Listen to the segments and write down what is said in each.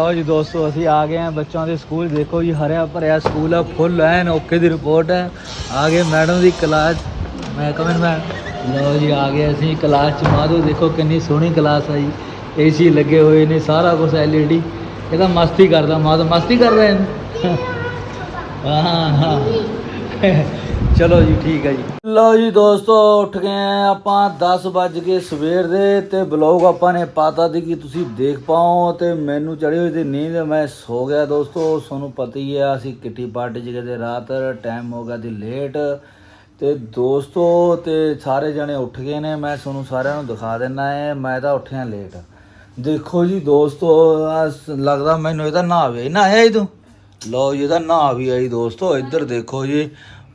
ਲਓ ਜੀ ਦੋਸਤੋ, ਅਸੀਂ ਆ ਗਏ ਹਾਂ ਬੱਚਿਆਂ ਦੇ ਸਕੂਲ। ਦੇਖੋ ਜੀ, ਹਰਿਆ ਭਰਿਆ ਸਕੂਲ ਹੈ ਫੁੱਲ ਐਨ ਓਕੇ ਦੀ ਰਿਪੋਰਟ ਹੈ ਆ ਗਏ ਮੈਡਮ ਦੀ ਕਲਾਸ ਮੈਂ ਕਮਨ ਮੈਂ ਲਓ ਜੀ, ਆ ਗਏ ਅਸੀਂ ਕਲਾਸ ਚ। ਮਾਧੋ, ਦੇਖੋ ਕਿੰਨੀ ਸੋਹਣੀ ਕਲਾਸ ਆ ਜੀ। ਏਸੀ ਲੱਗੇ ਹੋਏ ਨੇ, ਸਾਰਾ ਕੁਝ ਐਲਈਡੀ ਇਹ ਤਾਂ ਮਸਤੀ ਕਰਦਾ ਮਾਧੋ। ਮਸਤੀ ਕਰ ਰਹੇ ਨੇ ਹਾਂ ਹਾਂ। ਚਲੋ ਜੀ, ਠੀਕ ਹੈ ਜੀ। ਲਓ ਜੀ ਦੋਸਤੋ, ਉੱਠ ਗਏ ਹਾਂ ਆਪਾਂ 10 ਵੱਜ ਕੇ ਸਵੇਰ ਦੇ ਤੇ ਬਲੌਗ ਆਪਾਂ ਨੇ ਪਾਤਾ ਦੀ ਕਿ ਤੁਸੀਂ ਦੇਖ ਪਾਓ ਤੇ ਮੈਨੂੰ ਚੜੀ ਹੋਈ ਤੇ ਨੀਂਦ, ਮੈਂ ਸੋ ਗਿਆ ਦੋਸਤੋ, ਤੁਹਾਨੂੰ ਪਤਾ ਹੀ ਹੈ ਅਸੀਂ ਕਿੱਟੀ ਪਾਰਟੀ 'ਚ ਗਏ ਤੇ ਰਾਤ ਟਾਈਮ ਹੋ ਗਿਆ ਦੀ ਲੇਟ ਤੇ ਦੋਸਤੋ ਤੇ ਸਾਰੇ ਜਣੇ ਉੱਠ ਗਏ ਨੇ, ਮੈਂ ਤੁਹਾਨੂੰ ਸਾਰਿਆਂ ਨੂੰ ਦਿਖਾ ਦਿੰਨਾ ਹੈ ਮੈਂ ਤਾਂ ਉੱਠਿਆ ਲੇਟ ਦੇਖੋ ਜੀ ਦੋਸਤੋ ਲੱਗਦਾ ਮੈਨੂੰ ਇਹਦਾ ਨਾ ਆਵੇ ਨਾ ਆਇਆ ਹੀ ਤੂੰ? ਲਓ ਜੀ, ਇਹਦਾ ਨਾਂ ਵੀ ਆਈ ਦੋਸਤੋ, ਇੱਧਰ ਦੇਖੋ ਜੀ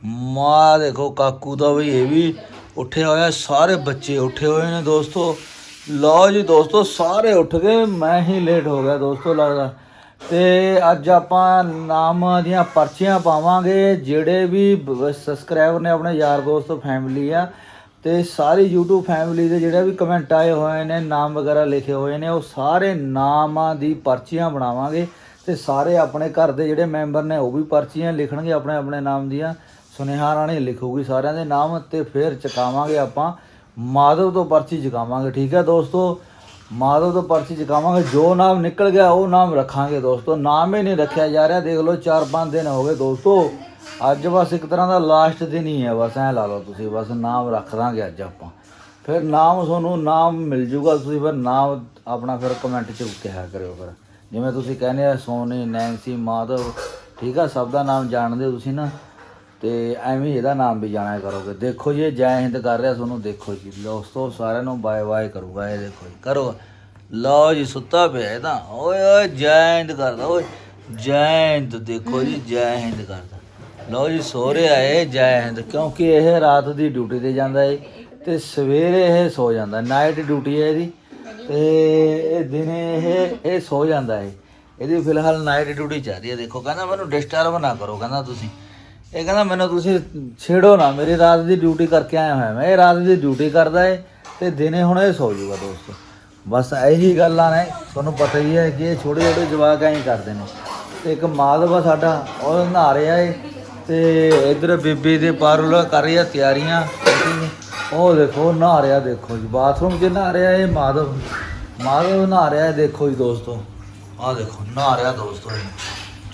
ਮਾਂ, ਦੇਖੋ ਕਾਕੂ ਦਾ ਵੀ ਇਹ ਵੀ ਉੱਠਿਆ ਹੋਇਆ, ਸਾਰੇ ਬੱਚੇ ਉੱਠੇ ਹੋਏ ਨੇ ਦੋਸਤੋ। ਲਓ ਜੀ ਦੋਸਤੋ, ਸਾਰੇ ਉੱਠ ਗਏ, ਮੈਂ ਹੀ ਲੇਟ ਹੋ ਗਿਆ ਦੋਸਤੋ ਲੱਗਦਾ। ਤੇ ਅੱਜ ਆਪਾਂ ਨਾਮ ਦੀਆਂ ਪਰਚੀਆਂ ਪਾਵਾਂਗੇ, ਜਿਹੜੇ ਵੀ ਸਬਸਕ੍ਰਾਈਬਰ ਨੇ ਆਪਣੇ ਯਾਰ ਦੋਸਤ ਫੈਮਿਲੀ ਆ। ਤੇ ਸਾਰੀ YouTube ਫੈਮਿਲੀ ਦੇ ਜਿਹੜੇ ਵੀ ਕਮੈਂਟ ਆਏ ਹੋਏ ਨੇ, ਨਾਮ ਵਗੈਰਾ ਲਿਖੇ ਹੋਏ ਨੇ, ਉਹ ਸਾਰੇ ਨਾਮਾਂ ਦੀ ਪਰਚੀਆਂ ਬਣਾਵਾਂਗੇ। ਤੇ ਸਾਰੇ ਆਪਣੇ ਘਰ ਦੇ ਜਿਹੜੇ ਮੈਂਬਰ ਨੇ, ਉਹ ਵੀ ਪਰਚੀਆਂ ਲਿਖਣਗੇ ਆਪਣੇ ਆਪਣੇ ਨਾਮ ਦੀਆਂ। ਸੁਨੇਹਾ ਰਾਣੀ ਲਿਖੂਗੀ ਸਾਰਿਆਂ ਦੇ ਨਾਮ ਤੇ ਫਿਰ ਚਕਾਵਾਂਗੇ ਆਪਾਂ। ਮਾਧਵ ਤੋਂ ਪਰਚੀ ਚਕਾਵਾਂਗੇ, ਠੀਕ ਹੈ ਦੋਸਤੋ? ਮਾਧਵ ਤੋਂ ਪਰਚੀ ਚਕਾਵਾਂਗੇ, ਜੋ ਨਾਮ ਨਿਕਲ ਗਿਆ ਉਹ ਨਾਮ ਰੱਖਾਂਗੇ ਦੋਸਤੋ। ਨਾਮ ਹੀ ਨਹੀਂ ਰੱਖਿਆ ਜਾ ਰਿਹਾ, ਦੇਖ ਲਓ 4-5 ਦਿਨ ਹੋ ਗਏ ਦੋਸਤੋ। ਅੱਜ ਬਸ ਇੱਕ ਤਰ੍ਹਾਂ ਦਾ ਲਾਸਟ ਦਿਨ ਹੀ ਹੈ, ਬਸ ਐ ਲਾ ਲਓ ਤੁਸੀਂ, ਬਸ ਨਾਮ ਰੱਖ ਦਾਂਗੇ ਅੱਜ ਆਪਾਂ। ਫਿਰ ਨਾਮ ਤੁਹਾਨੂੰ ਨਾਮ ਮਿਲ ਜੂਗਾ, ਤੁਸੀਂ ਫਿਰ ਨਾਮ ਆਪਣਾ ਫਿਰ ਕਮੈਂਟ 'ਚ ਕਿਹਾ ਕਰਿਓ ਫਿਰ। ਜਿਵੇਂ ਤੁਸੀਂ ਕਹਿੰਦੇ ਆ, ਸੋਨੀ ਨੈਂਸੀ ਮਾਧਵ, ਠੀਕ ਆ, ਸਭ ਦਾ ਨਾਮ ਜਾਣਦੇ ਹੋ ਤੁਸੀਂ ਨਾ। ਤੇ ਐਵੇਂ ਇਹਦਾ ਨਾਮ ਵੀ ਜਾਣਿਆ ਕਰੋਗੇ। ਦੇਖੋ ਜੀ, ਇਹ ਜੈ ਹਿੰਦ ਕਰ ਰਿਹਾ, ਤੁਹਾਨੂੰ ਦੇਖੋ ਜੀ। ਦੋਸਤੋ ਸਾਰਿਆਂ ਨੂੰ ਬਾਏ ਬਾਏ ਕਰੂਗਾ ਇਹ ਦੇਖੋ ਜੀ। ਕਰੋ। ਲਓ ਜੀ, ਸੁੱਤਾ ਪਿਆ ਇਹ ਤਾਂ। ਓਏ ਓਏ, ਜੈ ਹਿੰਦ ਕਰਦਾ, ਓਏ। ਜੈ ਹਿੰਦ, ਦੇਖੋ ਜੀ, ਜੈ ਹਿੰਦ ਕਰਦਾ। ਲਓ ਜੀ, ਸੋ ਰਿਹਾ ਏ ਜੈ ਹਿੰਦ, ਕਿਉਂਕਿ ਇਹ ਰਾਤ ਦੀ ਡਿਊਟੀ ਤੇ ਜਾਂਦਾ ਏ ਤੇ ਸਵੇਰੇ ਇਹ ਸੋ ਜਾਂਦਾ। ਨਾਈਟ ਡਿਊਟੀ ਹੈ ਇਹਦੀ ਤੇ ਇਹ ਦਿਨੇ ਇਹ ਇਹ ਸੋ ਜਾਂਦਾ ਏ। ਇਹਦੀ ਫਿਲਹਾਲ ਨਾਈਟ ਡਿਊਟੀ ਚੱਲ ਰਹੀ ਹੈ। ਦੇਖੋ, ਕਹਿੰਦਾ ਮੈਨੂੰ ਡਿਸਟਰਬ ਨਾ ਕਰੋ, ਕਹਿੰਦਾ ਤੁਸੀਂ। ਇਹ ਕਹਿੰਦਾ ਮੈਨੂੰ ਤੁਸੀਂ ਛੇੜੋ ਨਾ, ਮੇਰੀ ਰਾਤ ਦੀ ਡਿਊਟੀ ਕਰਕੇ ਆਇਆ ਹੋਇਆ ਮੈਂ। ਇਹ ਰਾਤ ਦੀ ਡਿਊਟੀ ਕਰਦਾ ਏ ਤੇ ਦਿਨੇ ਹੁਣ ਇਹ ਸੌ ਜਾਊਗਾ ਦੋਸਤੋ। ਬਸ ਇਹੀ ਗੱਲਾਂ ਨੇ, ਤੁਹਾਨੂੰ ਪਤਾ ਹੀ ਹੈ ਕਿ ਇਹ ਛੋਟੇ ਛੋਟੇ ਜਵਾਕ ਐਂ ਹੀ ਕਰਦੇ ਨੇ। ਤੇ ਇੱਕ ਮਾਧਵਾ ਸਾਡਾ, ਉਹ ਨਹਾ ਰਿਹਾ ਏ ਤੇ ਇਧਰ ਬੀਬੀ ਦੇ ਪਾਰੂਲਾ ਕਰ ਰਹੀ ਆ ਤਿਆਰੀਆਂ। ਉਹ ਦੇਖੋ, ਨਹਾ ਰਿਹਾ ਦੇਖੋ ਜੀ ਬਾਥਰੂਮ 'ਚ ਨਹਾ ਰਿਹਾ ਇਹ ਮਾਧਵ ਮਾਧਵ ਨਹਾ ਰਿਹਾ ਦੇਖੋ ਜੀ ਦੋਸਤੋ। ਆਹ ਦੇਖੋ, ਨਹਾ ਰਿਹਾ ਦੋਸਤੋ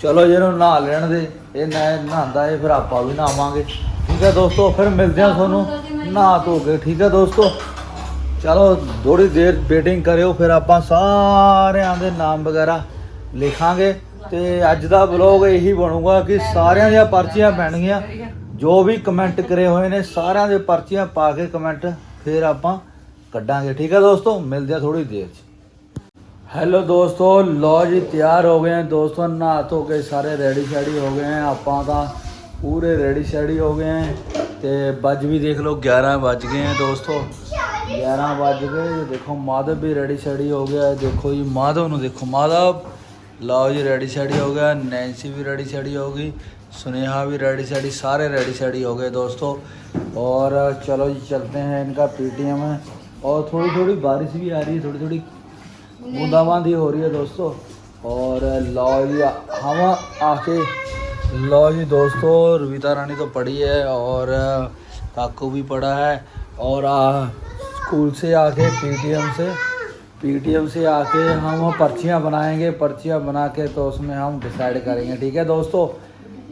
ਚਲੋ ਜਿਹਨੂੰ ਨਹਾ ਲੈਣ ਦੇ। ਇਹ ਨਾ ਨਹਾਉਂਦਾ ਏ ਫਿਰ ਆਪਾਂ ਵੀ ਨਹਾਵਾਂਗੇ। ਠੀਕ ਹੈ ਦੋਸਤੋ, ਫਿਰ ਮਿਲਦੇ ਆ ਤੁਹਾਨੂੰ। ਨਹਾ ਧੋ ਕੇ, ਠੀਕ ਹੈ ਦੋਸਤੋ। ਚਲੋ ਥੋੜੀ ਦੇਰ ਵੇਟਿੰਗ ਕਰਿਓ, ਫਿਰ ਆਪਾਂ ਸਾਰਿਆਂ ਦੇ ਨਾਮ ਵਗੈਰਾ ਲਿਖਾਂਗੇ। ਤੇ ਅੱਜ ਦਾ ਵਲੌਗ ਇਹੀ ਬਣੂਗਾ ਕਿ ਸਾਰਿਆਂ ਦੀਆਂ ਪਰਚੀਆਂ ਪੈਣਗੀਆਂ। ਜੋ ਵੀ ਕਮੈਂਟ ਕਰੇ ਹੋਏ ਨੇ, ਸਾਰਿਆਂ ਦੇ ਪਰਚੀਆਂ ਪਾ ਕੇ ਕਮੈਂਟ ਫਿਰ ਆਪਾਂ ਕੱਢਾਂਗੇ। ਠੀਕ ਹੈ ਦੋਸਤੋ, ਮਿਲਦੇ ਆ ਥੋੜੀ ਦੇਰ 'ਚ। ਹੈਲੋ ਦੋਸਤੋ ਲੋ ਜੀ ਤਿਆਰ ਹੋ ਗਏ हैं ਦੋਸਤੋ ਨਹਾ ਧੋ ਕੇ ਸਾਰੇ ਰੈਡੀ ਸ਼ੈਡੀ ਹੋ ਗਏ हैं ਆਪਾਂ ਤਾਂ ਪੂਰੇ ਰੈਡੀ ਸ਼ੈਡੀ ਹੋ ਗਏ हैं ਤੇ ਵੱਜ ਵੀ ਦੇਖ ਲਓ 11 ਵੱਜ ਗਏ हैं ਦੋਸਤੋ 11 ਵੱਜ ਗਏ ਇਹ ਦੇਖੋ ਮਾਧਵ ਵੀ ਰੈਡੀ ਸ਼ੈਡੀ ਹੋ ਗਿਆ ਹੈ ਦੇਖੋ ਜੀ ਮਾਧਵ ਨੂੰ ਦੇਖੋ ਮਾਧਵ ਲਓ ਜੀ ਰੈਡੀ ਸ਼ੈਡੀ ਹੋ ਗਿਆ ਨੈਂਸੀ भी रेडी शेडी हो गई सुनेहा भी रेडी शेडी सारे रेडी शेडी हो गए दोस्तों और चलो जी चलते हैं इनका पीटीएम है और थोड़ी थोड़ी बारिश भी आ रही है थोड़ी थोड़ी बूंदाबांदी हो रही है दोस्तों और लो जी हम आके लो जी दोस्तों रविता रानी तो पढ़ी है और काकू भी पढ़ा है और आ, स्कूल से आके पीटीएम से पीटीएम से आके हम पर्चियाँ बनाएँगे पर्चियाँ बना के तो उसमें हम डिसाइड करेंगे ठीक है दोस्तों?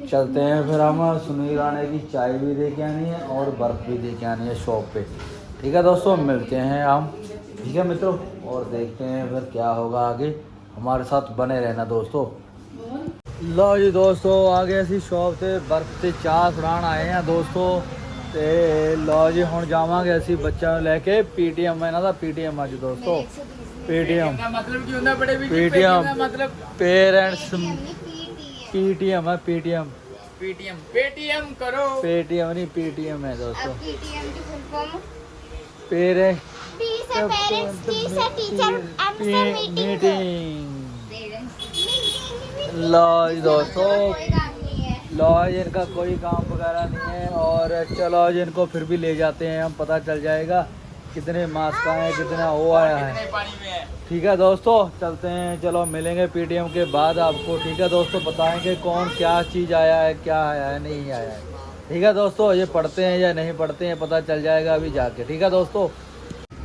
चलते हैं फिर हम सुनील राणे की चाय भी दे के आनी है और बर्फ़ भी दे के आनी है शॉप पे ठीक है दोस्तों? मिलते हैं हम ठीक है मित्रों? और देखते हैं फिर क्या होगा आगे हमारे साथ बने रहना दोस्तों ਲਓ ਜੀ ਦੋਸਤੋ ਆ ਗਏ ਅਸੀਂ ਸ਼ਾਪ ਤੇ ਬਰਫ਼ ਤੇ ਚਾਹ ਫੜਾਉਣ ਆਏ ਆ ਦੋਸਤੋ ਤੇ ਲਓ ਜੀ ਹੁਣ ਜਾਵਾਂਗੇ ਅਸੀਂ ਬੱਚਿਆਂ ਨੂੰ ਲੈ ਕੇ ਪੀਟੀਐਮ ਇਹਨਾਂ ਦਾ ਪੀਟੀਐਮ ਅੱਜ ਦੋਸਤੋ ਪੀਟੀਐਮ मतलब की होना बड़े भी ਪੀਟੀਐਮ मतलब ਪੇਰੈਂਟਸ ਪੀਟੀਐਮ ਹੈ ਪੀਟੀਐਮ पेटीएम पेटीएम करो ਪੇਟੀਐਮ ਨਹੀਂ ਪੀਟੀਐਮ ਹੈ ਦੋਸਤੋ PTM की full form ਪੇਰੇ मीटिंग लॉज दोस्तों लॉज इनका कोई काम वगैरह नहीं है और चलो इनको फिर भी ले जाते हैं हम पता चल जाएगा कितने मास्क आए हैं कितना हो आया है। ठीक है दोस्तों चलते हैं चलो मिलेंगे पीटीएम के बाद आपको। ठीक है दोस्तों बताएँगे कौन क्या चीज़ आया है क्या आया है नहीं आया है। ठीक है दोस्तों ये पढ़ते हैं या नहीं पढ़ते हैं पता चल जाएगा अभी जाके। ठीक है दोस्तों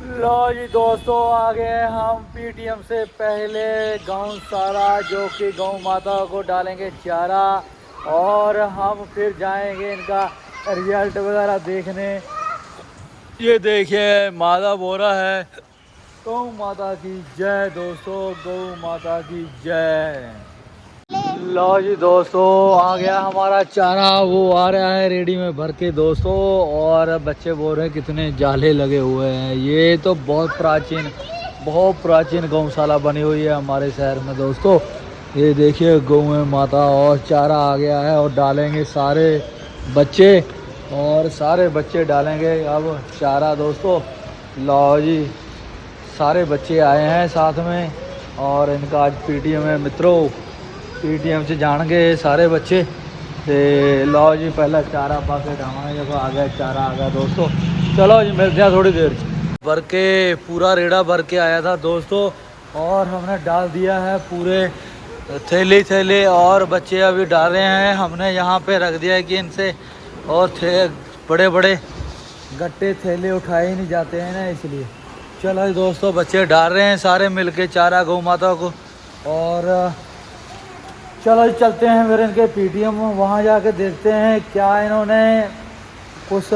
लो जी दोस्तों, आ गए हम पीटीएम से पहले गाँव सारा, जो कि गौ माता को डालेंगे चारा और हम फिर जाएँगे इनका रिज़ल्ट वगैरह देखने। ये देखिए, माता बोरा है। गौ माता की जय दोस्तों गौ माता की जय। लो जी, दोस्तों, आ गया हमारा चारा। वो आ रहा है रेडी में भर के, दोस्तों, और बच्चे बोल रहे हैं कितने जाले लगे हुए हैं। ये तो बहुत प्राचीन बहुत प्राचीन गौशाला बनी हुई है हमारे शहर में, दोस्तों। ये देखिए, गौ माता और चारा आ गया है और डालेंगे सारे बच्चे, और सारे बच्चे डालेंगे अब चारा, दोस्तों। लो जी, सारे बच्चे आए हैं साथ में, और इनका आज पीटीएम है मित्रों। ਪੀਟੀਐਮ टी एम ਸਾਰੇ ਬੱਚੇ। ਤੇ ਲਓ ਜੀ, ਪਹਿਲਾ ਚਾਰਾ ਪਾ ਕੇ ਢਾਵਾਂਗੇ जब आ गया चारा आ गया दोस्तों चलो जी मिलते हैं थोड़ी देर भर के पूरा रेड़ा भर के आया था दोस्तों और हमने डाल दिया है पूरे थैली थैले और बच्चे अभी डाल रहे हैं हमने यहाँ पे रख दिया है कि इनसे और थे बड़े बड़े गट्टे थैले उठाए नहीं जाते हैं ना इसलिए चलो दोस्तों बच्चे डाल रहे हैं सारे मिलके चारा गौ माता को और चलो जी, चलते हैं फिर इनके पीटीएम वहाँ जाके देखते हैं क्या इन्होंने कुछ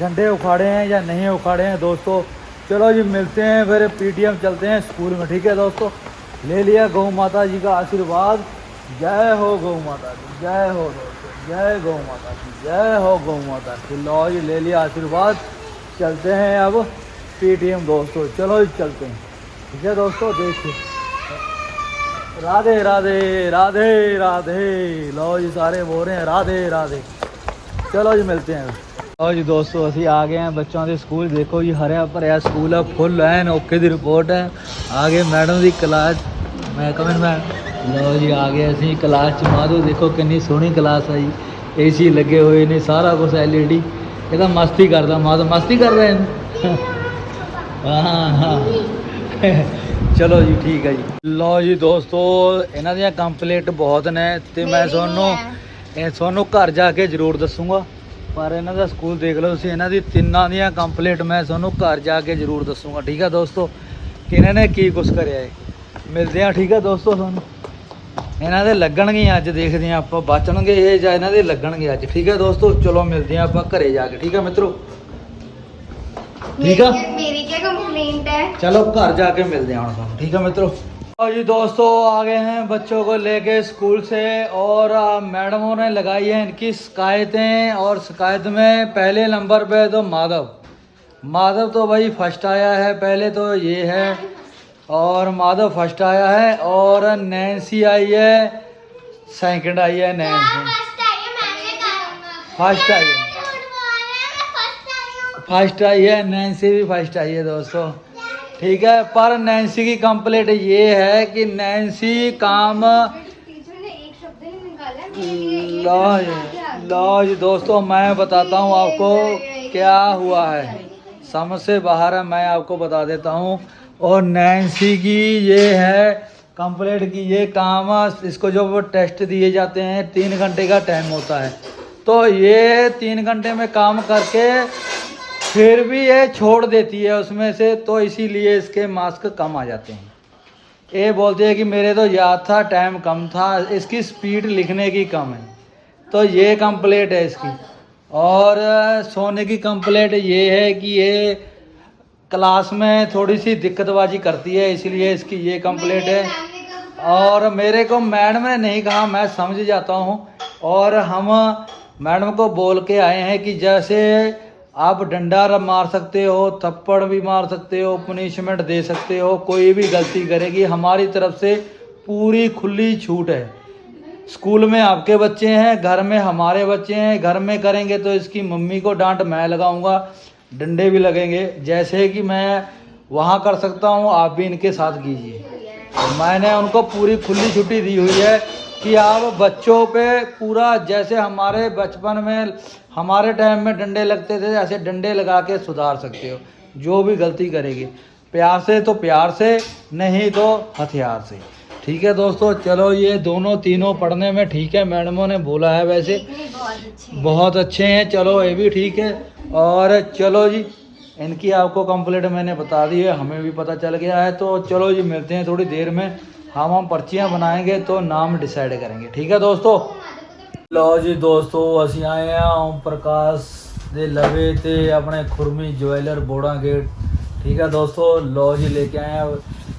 झंडे उखाड़े हैं या नहीं उखाड़े हैं दोस्तों। चलो जी, मिलते हैं फिर पीटीएम चलते हैं स्कूल में, ठीक है दोस्तों? ले लिया गौ माता जी का आशीर्वाद। जय हो गौ माता की जय हो दोस्तों, जय गौ माता की जय हो गौ माता की लो जी, ले लिया आशीर्वाद। चलते हैं अब पीटीएम दोस्तों, चलो जी, चलते हैं। ठीक है दोस्तों, देखिए। ਰਾਧੇ ਰਾਧੇ ਰਾਧੇ ਰਾਧੇ। ਲਓ ਜੀ, ਸਾਰੇ ਬੋ ਰਹੇ ਆ। ਰਾਧੇ ਰਾਧੇ। ਚਲੋ ਜੀ, ਮਿਲਦੇ ਹਾਂ ਲਓ ਜੀ, ਦੋਸਤੋ, ਅਸੀਂ ਆ ਗਏ ਹਾਂ ਬੱਚਿਆਂ ਦੇ ਸਕੂਲ। ਦੇਖੋ ਜੀ, ਹਰਿਆ ਭਰਿਆ ਸਕੂਲ ਆ ਫੁੱਲ ਐਨ ਓਕੇ ਦੀ ਰਿਪੋਰਟ ਹੈ ਆ ਗਏ ਮੈਡਮ ਦੀ ਕਲਾਸ ਮੈਂ ਕਮੈਂਟ ਮੈਂ ਲਓ ਜੀ, ਆ ਗਏ ਅਸੀਂ ਕਲਾਸ ਚ। ਮਾਦੋ ਦੇਖੋ ਕਿੰਨੀ ਸੋਹਣੀ ਕਲਾਸ ਆ ਜੀ। ਏਸੀ ਲੱਗੇ ਹੋਏ ਨੇ, ਸਾਰਾ ਕੁਝ ਐਲਈਡੀ ਇਹ ਤਾਂ ਮਸਤੀ ਕਰਦਾ ਮਾਦੋ ਮਸਤੀ ਕਰ ਰਿਹਾ ਹਾਂ ਹਾਂ। ਚਲੋ ਜੀ ਠੀਕ ਹੈ ਜੀ। ਲਓ ਜੀ ਦੋਸਤੋ ਇਹਨਾਂ ਦੀਆਂ ਕੰਪਲੀਟ ਬਹੁਤ ਨੇ ਤੇ ਮੈਂ ਤੁਹਾਨੂੰ ਇਹ ਤੁਹਾਨੂੰ ਘਰ ਜਾ ਕੇ ਜ਼ਰੂਰ ਦੱਸੂਗਾ। ਪਰ ਇਹਨਾਂ ਦਾ ਸਕੂਲ ਦੇਖ ਲਓ ਤੁਸੀਂ ਇਹਨਾਂ ਦੀ ਤਿੰਨਾਂ ਦੀਆਂ ਕੰਪਲੀਟ ਮੈਂ ਤੁਹਾਨੂੰ ਘਰ ਜਾ ਕੇ ਜ਼ਰੂਰ ਦੱਸੂਗਾ। ਠੀਕ ਹੈ ਦੋਸਤੋ? ਕਿ ਇਹਨਾਂ ਨੇ ਕੀ ਕੁਛ ਕਰਿਆ ਹੈ ਮਿਲਦੇ ਆ ਠੀਕ ਹੈ ਦੋਸਤੋ ਤੁਹਾਨੂੰ? ਇਹਨਾਂ ਦੇ ਲੱਗਣਗੇ ਅੱਜ ਦੇਖਦੇ ਆ ਆਪਾਂ ਬਚਣਗੇ ਇਹ ਜਾਂ ਇਹਨਾਂ ਦੇ ਲੱਗਣਗੇ ਅੱਜ। ਠੀਕ ਹੈ ਦੋਸਤੋ? ਚਲੋ ਮਿਲਦੇ ਆ ਆਪਾਂ ਘਰੇ ਜਾ ਕੇ। ਠੀਕ ਹੈ ਮਿੱਤਰੋ? ਠੀਕ ਆ? कंप्लेंट है चलो घर जाके मिलते हैं हम। ठीक है मित्रों? और जी दोस्तों आ गए हैं बच्चों को लेके स्कूल से और मैडमों ने लगाई है इनकी शिकायतें और शिकायत में पहले नंबर पे तो माधव। माधव तो भाई फ़र्स्ट आया है पहले तो ये है। और माधव फ़र्स्ट आया है और नैन्सी आई है सेकंड आई है नैन्सी। फ़र्स्ट आई है मैंने कहा फ़र्स्ट आई है झूठ बोल रहा है मैं फ़र्स्ट आई हूँ फ़र्स्ट आई है नैन्सी भी फ़र्स्ट आई है दोस्तों। ठीक है, पर नैन्सी की कंप्लेंट ये है कि नैन्सी काम लॉज ने एक शब्द नहीं निकाला मेरे लिए लो जी लो जी दोस्तों, मैं बताता हूँ आपको क्या हुआ है। समझ से बाहर है, मैं आपको बता देता हूँ। और नैन्सी की ये है कंप्लेंट की ये काम, इसको जो टेस्ट दिए जाते हैं, तीन घंटे का टाइम होता है। तो ये तीन घंटे में काम करके फिर भी ये छोड़ देती है उसमें से तो इसीलिए इसके मास्क कम आ जाते हैं। ये बोलते हैं कि मेरे तो याद था टाइम कम था, इसकी स्पीड लिखने की कम है। तो ये कंप्लेंट है इसकी। और सोने की कंप्लेंट ये है कि ये क्लास में थोड़ी सी दिक्कतबाजी करती है, इसलिए इसकी ये कंप्लेट है। और मेरे को मैडम ने नहीं कहा, मैं समझ जाता हूँ। और हम मैडम को बोल के आए हैं कि जैसे आप डंडा मार सकते हो, थप्पड़ भी मार सकते हो पनिशमेंट दे सकते हो, कोई भी गलती करेगी, हमारी तरफ़ से पूरी खुली छूट है। स्कूल में आपके बच्चे हैं, घर में हमारे बच्चे हैं, घर में करेंगे तो इसकी मम्मी को डांट मैं लगाऊँगा, डंडे भी लगेंगे, जैसे कि मैं वहाँ कर सकता हूँ, आप भी इनके साथ कीजिए। मैंने उनको पूरी खुली छुट्टी दी हुई है कि आप बच्चों पे पूरा जैसे हमारे बचपन में, हमारे टाइम में डंडे लगते थे, ऐसे डंडे लगा के सुधार सकते हो, जो भी गलती करेगी। प्यार से तो प्यार से, नहीं तो हथियार से। ठीक है दोस्तों, चलो ये दोनों तीनों पढ़ने में ठीक है, मैडमों ने बोला है वैसे। बहुत अच्छे हैं, चलो ये भी ठीक है। और चलो जी, इनकी आपको कंप्लीट मैंने बता दी है, हमें भी पता चल गया है। तो चलो जी, मिलते हैं थोड़ी देर में। हम हम पर्चियाँ बनाएंगे तो नाम डिसाइड करेंगे ठीक है दोस्तों ਲਓ ਜੀ ਦੋਸਤੋ ਅਸੀਂ ਆਏ ਆ ਓਮ ਪ੍ਰਕਾਸ਼ ਦੇ ਲਵੇ ਤੇ ਆਪਣੇ ਖੁਰਮੀ ਜਵੈਲਰ ਬੋੜਾ ਗੇਟ ਠੀਕ ਹੈ ਦੋਸਤੋ ਲਓ ਜੀ ਲੈ ਕੇ ਆਏ ਆ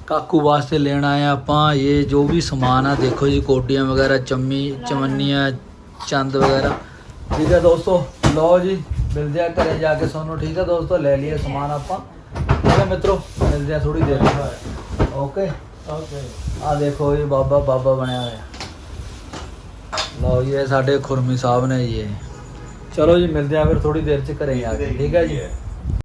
ਕਾਕੂ ਵਾਸਤੇ ਲੈਣ ਆਏ ਆ ਆਪਾਂ ਇਹ ਜੋ ਵੀ ਸਮਾਨ ਆ ਦੇਖੋ ਜੀ ਕੋਟੀਆਂ ਵਗੈਰਾ ਚੰਮੀ ਚਮੰਨੀਆਂ ਚੰਦ ਵਗੈਰਾ ਠੀਕ ਹੈ ਦੋਸਤੋ ਲਓ ਜੀ ਮਿਲਦੇ ਆ ਘਰੇ ਜਾ ਕੇ ਸਾਨੂੰ ਠੀਕ ਹੈ ਦੋਸਤੋ ਲੈ ਲਈਏ ਸਮਾਨ ਆਪਾਂ ਠੀਕ ਹੈ ਮਿੱਤਰੋ ਮਿਲਦੇ ਆ ਥੋੜੀ ਦੇਰ में ਓਕੇ ਓਕੇ ਆ ਦੇਖੋ ਇਹ ਬਾਬਾ ਬਾਬਾ ਬਣਿਆ ਹੋਇਆ ਲਓ ਜੀ ਇਹ ਸਾਡੇ ਖੁਰਮੀ ਸਾਹਿਬ ਨੇ ਜੀ ਇਹ। ਚਲੋ ਜੀ ਮਿਲਦੇ ਆ ਫਿਰ ਥੋੜੀ ਦੇਰ ਚ ਘਰੇ ਆ ਕੇ ਠੀਕ ਹੈ ਜੀ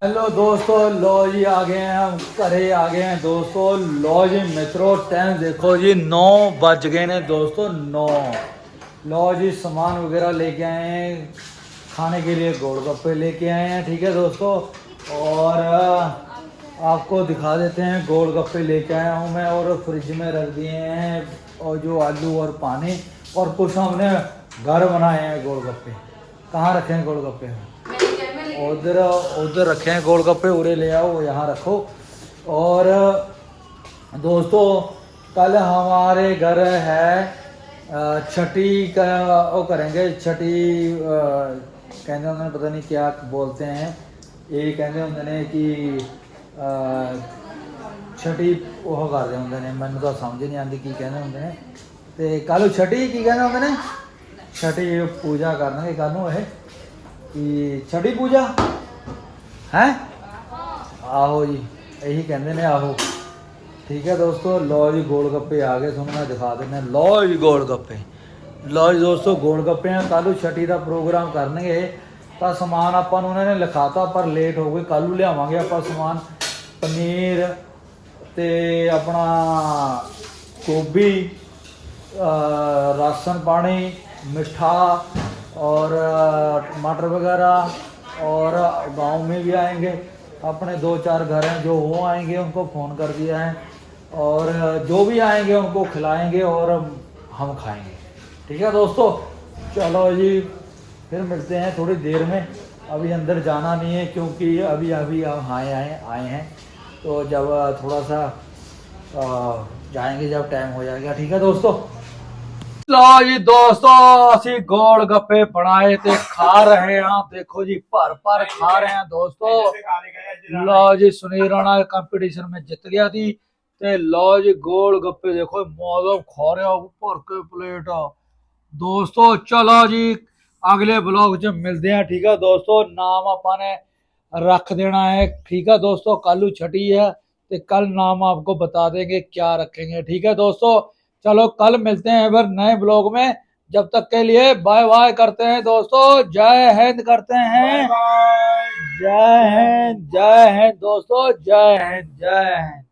ਹੈਲੋ ਦੋਸਤੋ ਲੋ ਜੀ ਆ ਗਏ ਹਾਂ ਘਰੇ ਆ ਗਏ हैं दोस्तों लो जी मित्रों टाइम देखो जी 9 बज गए ने दोस्तों 9 लो जी सामान वगैरह लेके आए हैं खाने के लिए गोलगप्पे लेके आए हैं ठीक है दोस्तों और अ, आपको दिखा देते हैं गोलगप्पे लेके आया हूँ मैं और फ्रिज में रख दिए हैं और जो आलू और पानी और कुछ हमने घर बनाए हैं गोल गप्पे। कहाँ रखे हैं गोलगप्पे उधर उधर रखे हैं गोल गप्पे उरे ले आओ यहाँ रखो। और दोस्तों कल हमारे घर है छठी का वो करेंगे छठी अ, कहते होंगे पता नहीं क्या बोलते हैं। ये कहते होंगे ने कि ਛਟੀ ਉਹ ਕਰਦੇ ਹੁੰਦੇ ਨੇ, ਮੈਨੂੰ ਤਾਂ ਸਮਝ ਨਹੀਂ ਆਉਂਦੀ ਕੀ ਕਹਿੰਦੇ ਹੁੰਦੇ ਨੇ। ਤੇ ਕੱਲ ਨੂੰ ਛਟੀ ਕੀ ਕਹਿੰਦੇ ਹੁੰਦੇ ਨੇ? ਛਟੀ ਪੂਜਾ ਕਰਨਗੇ ਕੱਲ ਨੂੰ ਇਹ। ਕਿ ਛਟੀ ਪੂਜਾ? ਹੈ? ਆਹੋ ਜੀ, ਇਹੀ ਕਹਿੰਦੇ ਨੇ ਆਹੋ। ਠੀਕ ਹੈ ਦੋਸਤੋ, ਲਓ ਜੀ ਗੋਲ ਗੱਪੇ ਆ ਗਏ, ਤੁਹਾਨੂੰ ਮੈਂ ਦਿਖਾ ਦਿੰਦਾ। ਲਓ ਜੀ ਗੋਲ ਗੱਪੇ। ਲਓ ਜੀ ਦੋਸਤੋ, ਗੋਲ ਗੱਪੇ ਆ ਕੱਲ੍ਹ ਨੂੰ ਛਟੀ ਦਾ ਪ੍ਰੋਗਰਾਮ ਕਰਨਗੇ। ਤਾਂ ਸਮਾਨ ਆਪਾਂ ਨੂੰ ਉਹਨਾਂ ਨੇ ਲਿਖਾਤਾ, ਪਰ ਲੇਟ ਹੋ ਗਏ, ਕੱਲ੍ਹ ਨੂੰ ਲਿਆਵਾਂਗੇ ਆਪਾਂ ਸਮਾਨ। ਪਨੀਰ ਤੇ ਆਪਣਾ ਗੋਭੀ अ, राशन पानी मिठा और अ, टमाटर वगैरह और गांव में भी आएंगे अपने दो चार घर हैं जो वो आएंगे उनको फ़ोन कर दिया है और अ, जो भी आएंगे उनको खिलाएंगे और हम खाएंगे ठीक है दोस्तों चलो जी फिर मिलते हैं थोड़ी देर में अभी अंदर जाना नहीं है क्योंकि अभी अभी हम आए आए आए हैं तो जब अ, थोड़ा सा अ, जाएंगे जब टाइम हो जाएगा ठीक है दोस्तों ਲਓ ਜੀ ਦੋਸਤੋ ਅਸੀਂ ਗੋਲ ਗੱਪੇ ਬਣਾਏ ਤੇ ਖਾ ਰਹੇ ਹਾਂ ਦੇਖੋ ਜੀ ਭਰ ਭਰ ਖਾ ਰਹੇ ਹਾਂ ਦੋਸਤੋ ਲਓ ਜੀ ਸੁਨੀਲ ਰਾਣਾ ਕੰਪੀਟੀਸ਼ਨ में ਜਿੱਤ ਗਿਆ ਸੀ ਤੇ ਲਓ ਜੀ ਗੋਲ ਗੱਪੇ ਦੇਖੋ ਮੌਜਬ ਖਾ ਰਿਹਾ ਭਰ ਕੇ ਪਲੇਟ ਦੋਸਤੋ ਚਲੋ ਜੀ ਅਗਲੇ ਬਲੌਗ 'ਚ ਮਿਲਦੇ ਹਾਂ ਠੀਕ ਆ ਦੋਸਤੋ ਨਾਮ ਆਪਾਂ ਨੇ रख देना है। ठीक है दोस्तों कल छठी है तो कल नाम आपको बता देंगे क्या रखेंगे। ठीक है दोस्तों चलो कल मिलते हैं फिर नए ब्लॉग में। जब तक के लिए बाय बाय करते हैं दोस्तों जय हिंद करते हैं। जय हिंद जय हिंद दोस्तों जय हिंद जय हिंद।